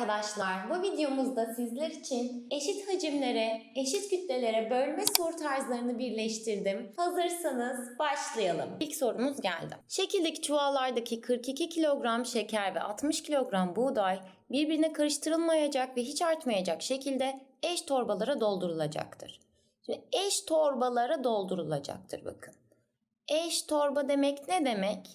arkadaşlar. Bu videomuzda sizler için eşit hacimlere, eşit kütlelere bölme soru tarzlarını birleştirdim. Hazırsanız başlayalım. İlk sorumuz geldi. Şekildeki çuvallardaki 42 kilogram şeker ve 60 kilogram buğday birbirine karıştırılmayacak ve hiç artmayacak şekilde eş torbalara doldurulacaktır. Şimdi eş torbalara doldurulacaktır bakın. Eş torba demek ne demek?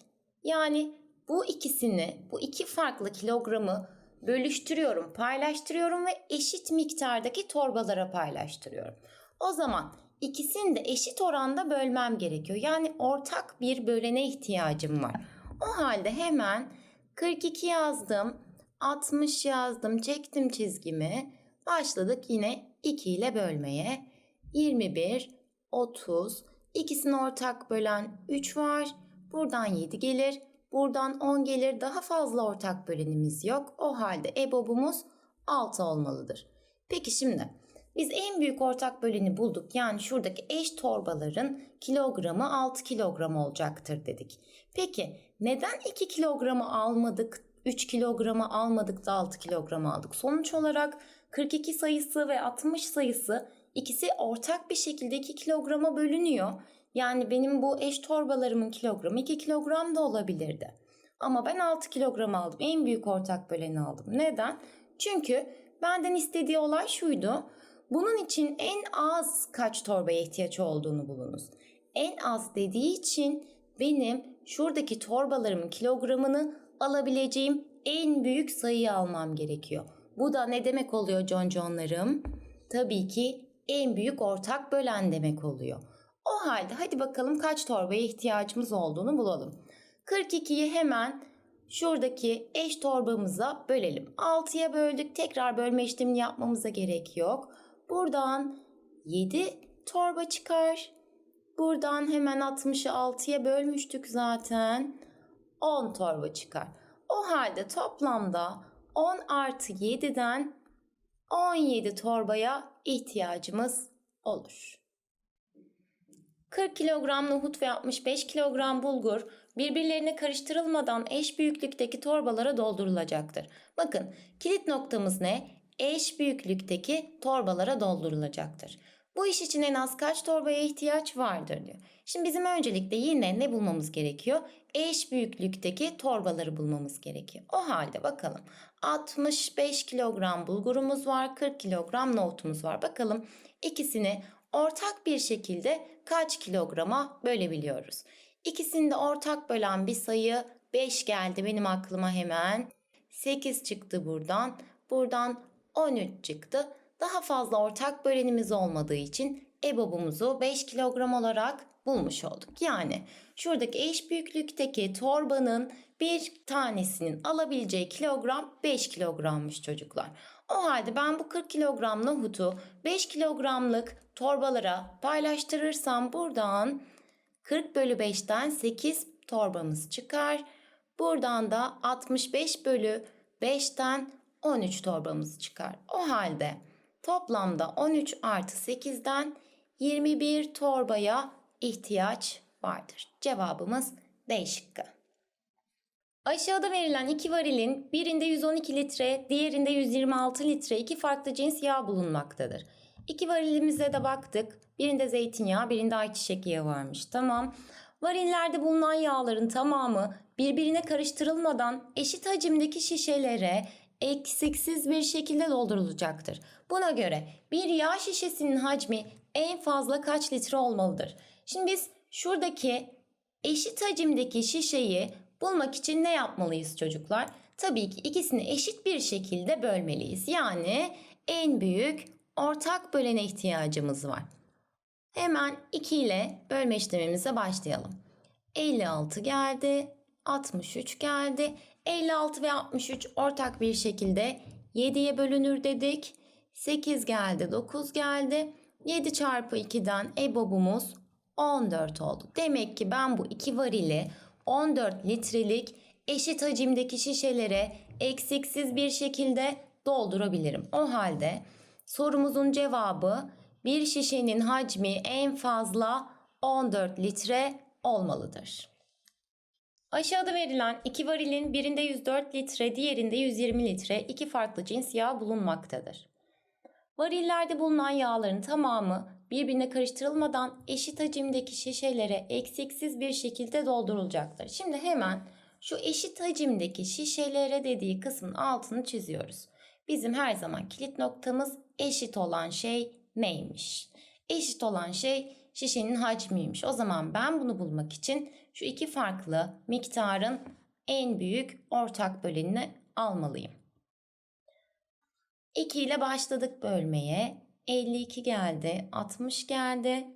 Yani bu ikisini, bu iki farklı kilogramı bölüştürüyorum, paylaştırıyorum ve eşit miktardaki torbalara paylaştırıyorum. O zaman ikisini de eşit oranda bölmem gerekiyor. Yani ortak bir bölene ihtiyacım var. O halde hemen 42 yazdım, 60 yazdım, çektim çizgimi. Başladık yine 2 ile bölmeye. 21, 30, ikisini ortak bölen 3 var. Buradan 7 gelir. Buradan 10 gelir. Daha fazla ortak bölenimiz yok. O halde EBOB'umuz 6 olmalıdır. Peki şimdi biz en büyük ortak böleni bulduk. Yani şuradaki eş torbaların kilogramı 6 kilogram olacaktır dedik. Peki neden 2 kilogramı almadık, 3 kilogramı almadık da 6 kilogramı aldık? Sonuç olarak 42 sayısı ve 60 sayısı ikisi ortak bir şekilde 2 kilograma bölünüyor. Yani benim bu eş torbalarımın kilogramı 2 kilogram da olabilirdi. Ama ben 6 kilogram aldım. En büyük ortak böleni aldım. Neden? Çünkü benden istediği olay şuydu. Bunun için en az kaç torbaya ihtiyaç olduğunu bulunuz. En az dediği için benim şuradaki torbalarımın kilogramını alabileceğim en büyük sayıyı almam gerekiyor. Bu da ne demek oluyor John John'larım? Tabii ki en büyük ortak bölen demek oluyor. O halde hadi bakalım kaç torbaya ihtiyacımız olduğunu bulalım. 42'yi hemen şuradaki eş torbamıza bölelim. 6'ya böldük. Tekrar bölme işlemini yapmamıza gerek yok. Buradan 7 torba çıkar. Buradan hemen 60'ı 6'ya bölmüştük zaten. 10 torba çıkar. O halde toplamda 10 artı 7'den 17 torbaya ihtiyacımız olur. 40 kilogram nohut ve 65 kilogram bulgur birbirlerine karıştırılmadan eş büyüklükteki torbalara doldurulacaktır. Bakın kilit noktamız ne? Eş büyüklükteki torbalara doldurulacaktır. Bu iş için en az kaç torbaya ihtiyaç vardır diyor. Şimdi bizim öncelikle yine ne bulmamız gerekiyor? Eş büyüklükteki torbaları bulmamız gerekiyor. O halde bakalım 65 kilogram bulgurumuz var, 40 kilogram nohutumuz var. Bakalım ikisini ortak bir şekilde kaç kilograma bölebiliyoruz? İkisini de ortak bölen bir sayı 5 geldi benim aklıma hemen. 8 çıktı buradan. Buradan 13 çıktı. Daha fazla ortak bölenimiz olmadığı için EBOB'umuzu 5 kilogram olarak bulmuş olduk. Yani şuradaki eş büyüklükteki torbanın bir tanesinin alabileceği kilogram 5 kilogrammış çocuklar. O halde ben bu 40 kilogram nohutu 5 kilogramlık torbalara paylaştırırsam buradan 40 bölü 5'ten 8 torbamız çıkar. Buradan da 65 bölü 5'ten 13 torbamız çıkar. O halde toplamda 13 artı 8'den 21 torbaya ihtiyaç vardır. Cevabımız D şıkkı. Aşağıda verilen iki varilin birinde 112 litre, diğerinde 126 litre iki farklı cins yağ bulunmaktadır. İki varilimize de baktık. Birinde zeytinyağı, birinde ayçiçek yağı varmış. Tamam. Varillerde bulunan yağların tamamı birbirine karıştırılmadan eşit hacimdeki şişelere eksiksiz bir şekilde doldurulacaktır. Buna göre bir yağ şişesinin hacmi en fazla kaç litre olmalıdır? Şimdi biz şuradaki eşit hacimdeki şişeyi bulmak için ne yapmalıyız çocuklar? Tabii ki ikisini eşit bir şekilde bölmeliyiz. Yani en büyük ortak bölene ihtiyacımız var. Hemen 2 ile bölme işlemimize başlayalım. 56 geldi, 63 geldi. 56 ve 63 ortak bir şekilde 7'ye bölünür dedik. 8 geldi, 9 geldi. 7 çarpı 2'den EBOB'umuz 14 oldu. Demek ki ben bu iki varili 14 litrelik eşit hacimdeki şişelere eksiksiz bir şekilde doldurabilirim. O halde sorumuzun cevabı bir şişenin hacmi en fazla 14 litre olmalıdır. Aşağıda verilen iki varilin birinde 104 litre, diğerinde 120 litre iki farklı cins yağ bulunmaktadır. Varillerde bulunan yağların tamamı birbirine karıştırılmadan eşit hacimdeki şişelere eksiksiz bir şekilde doldurulacaktır. Şimdi hemen şu eşit hacimdeki şişelere dediği kısmın altını çiziyoruz. Bizim her zaman kilit noktamız eşit olan şey neymiş? Eşit olan şey şişenin hacmiymiş. O zaman ben bunu bulmak için şu iki farklı miktarın en büyük ortak bölenini almalıyım. 2 ile başladık bölmeye. 52 geldi, 60 geldi.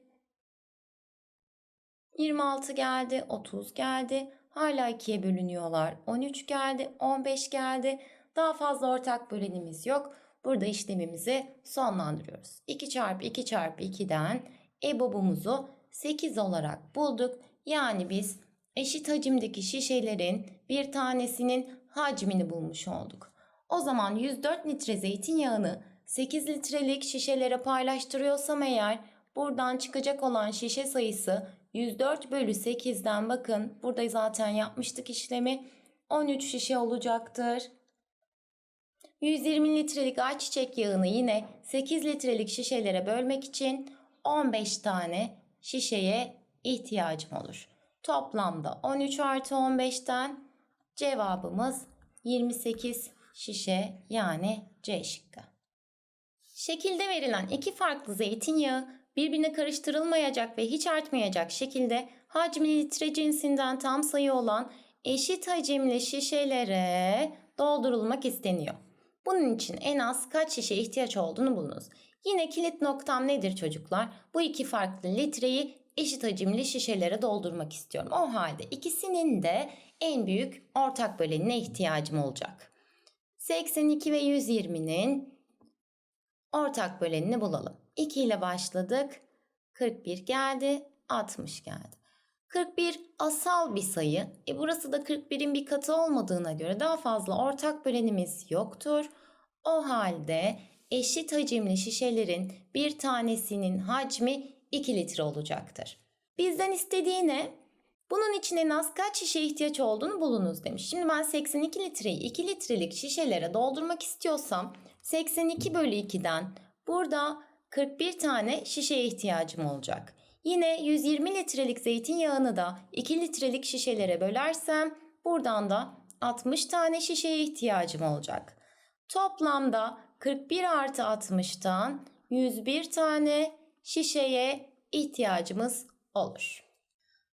26 geldi, 30 geldi. Hala 2'ye bölünüyorlar. 13 geldi, 15 geldi. Daha fazla ortak bölenimiz yok. Burada işlemimizi sonlandırıyoruz. 2 çarpı 2 çarpı 2'den EBOB'umuzu 8 olarak bulduk. Yani biz eşit hacimdeki şişelerin bir tanesinin hacmini bulmuş olduk. O zaman 104 litre zeytinyağını 8 litrelik şişelere paylaştırıyorsam eğer buradan çıkacak olan şişe sayısı 104 bölü 8'den bakın burada zaten yapmıştık işlemi 13 şişe olacaktır. 120 litrelik ayçiçek yağını yine 8 litrelik şişelere bölmek için 15 tane şişeye ihtiyacım olur. Toplamda 13 artı 15'ten cevabımız 28 şişe yani C şıkkı. Şekilde verilen iki farklı zeytinyağı birbirine karıştırılmayacak ve hiç artmayacak şekilde hacmi litre cinsinden tam sayı olan eşit hacimli şişelere doldurulmak isteniyor. Bunun için en az kaç şişe ihtiyaç olduğunu bulunuz. Yine kilit noktam nedir çocuklar? Bu iki farklı litreyi eşit hacimli şişelere doldurmak istiyorum. O halde ikisinin de en büyük ortak bölenine ihtiyacım olacak. 82 ve 120'nin ortak bölenini bulalım. 2 ile başladık. 41 geldi, 60 geldi. 41 asal bir sayı. E burası da 41'in bir katı olmadığına göre daha fazla ortak bölenimiz yoktur. O halde eşit hacimli şişelerin bir tanesinin hacmi 2 litre olacaktır. Bizden istediği ne? Bunun için en az kaç şişe ihtiyaç olduğunu bulunuz demiş. Şimdi ben 82 litreyi 2 litrelik şişelere doldurmak istiyorsam 82 bölü 2'den burada 41 tane şişeye ihtiyacım olacak. Yine 120 litrelik zeytinyağını da 2 litrelik şişelere bölersem buradan da 60 tane şişeye ihtiyacım olacak. Toplamda 41 artı 60'tan 101 tane şişeye ihtiyacımız olur.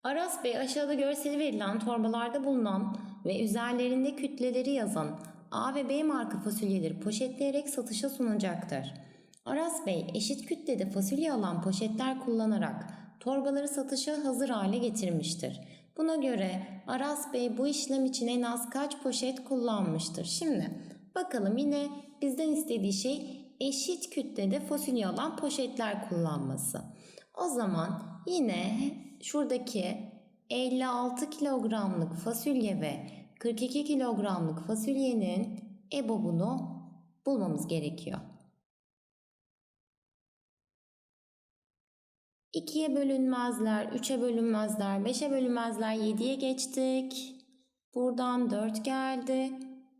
Aras Bey aşağıda görseli verilen torbalarda bulunan ve üzerlerinde kütleleri yazan A ve B marka fasulyeleri poşetleyerek satışa sunacaktır. Aras Bey eşit kütlede fasulye alan poşetler kullanarak torbaları satışa hazır hale getirmiştir. Buna göre Aras Bey bu işlem için en az kaç poşet kullanmıştır? Şimdi bakalım yine bizden istediği şey eşit kütlede fasulye alan poşetler kullanması. O zaman yine şuradaki 56 kilogramlık fasulye ve 42 kilogramlık fasulyenin EBOB'unu bulmamız gerekiyor. 2'ye bölünmezler, 3'e bölünmezler, 5'e bölünmezler, 7'ye geçtik. Buradan 4 geldi.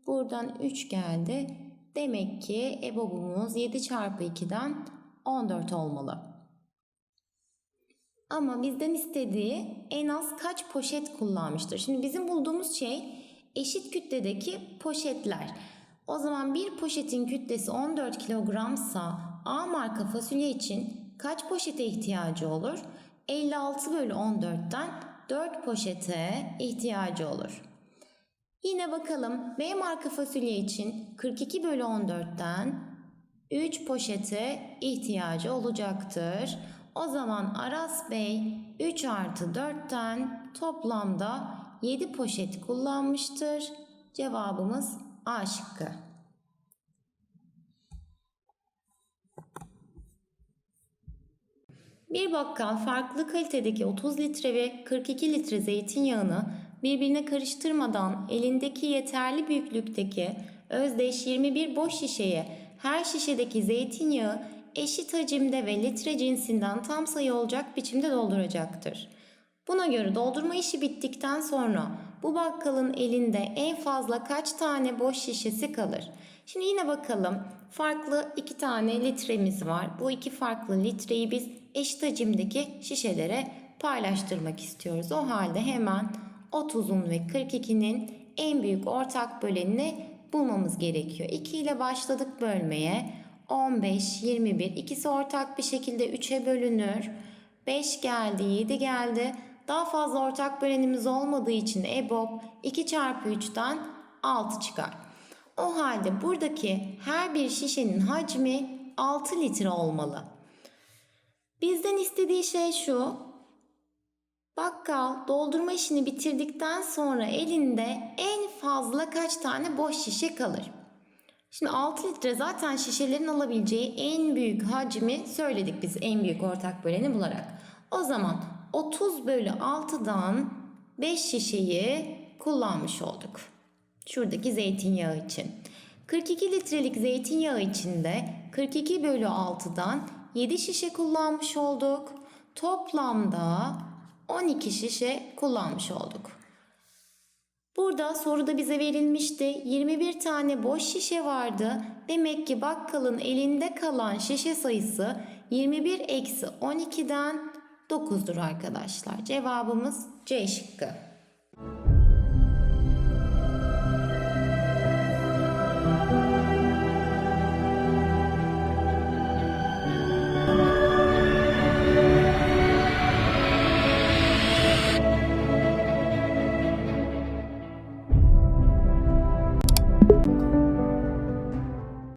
Buradan 3 geldi. Demek ki EBOB'umuz 7 çarpı 2'den 14 olmalı. Ama bizden istediği en az kaç poşet kullanmıştır. Şimdi bizim bulduğumuz şey eşit kütledeki poşetler. O zaman bir poşetin kütlesi 14 kilogramsa A marka fasulye için kaç poşete ihtiyacı olur? 56 bölü 14'ten 4 poşete ihtiyacı olur. Yine bakalım B marka fasulye için 42 bölü 14'ten 3 poşete ihtiyacı olacaktır. O zaman Aras Bey 3 artı 4'ten toplamda 7 poşet kullanmıştır. Cevabımız A şıkkı. Bir bakkal farklı kalitedeki 30 litre ve 42 litre zeytinyağını birbirine karıştırmadan elindeki yeterli büyüklükteki özdeş 21 boş şişeye her şişedeki zeytinyağı eşit hacimde ve litre cinsinden tam sayı olacak biçimde dolduracaktır. Buna göre doldurma işi bittikten sonra bu bakkalın elinde en fazla kaç tane boş şişesi kalır? Şimdi yine bakalım. Farklı iki tane litremiz var. Bu iki farklı litreyi biz eşit hacimdeki şişelere paylaştırmak istiyoruz. O halde hemen 30'un ve 42'nin en büyük ortak bölenini bulmamız gerekiyor. 2 ile başladık bölmeye. 15, 21 ikisi ortak bir şekilde 3'e bölünür. 5 geldi, 7 geldi. Daha fazla ortak bölenimiz olmadığı için EBOB 2 çarpı 3'ten 6 çıkar. O halde buradaki her bir şişenin hacmi 6 litre olmalı. Bizden istediği şey şu. Bakkal doldurma işini bitirdikten sonra elinde en fazla kaç tane boş şişe kalır? Şimdi 6 litre zaten şişelerin alabileceği en büyük hacmi söyledik biz en büyük ortak böleni bularak. O zaman 30 bölü 6'dan 5 şişeyi kullanmış olduk. Şuradaki zeytinyağı için. 42 litrelik zeytinyağı içinde 42 bölü 6'dan 7 şişe kullanmış olduk. Toplamda 12 şişe kullanmış olduk. Burada soruda bize verilmişti. 21 tane boş şişe vardı. Demek ki bakkalın elinde kalan şişe sayısı 21 eksi 12'den 9'dur arkadaşlar. Cevabımız C şıkkı.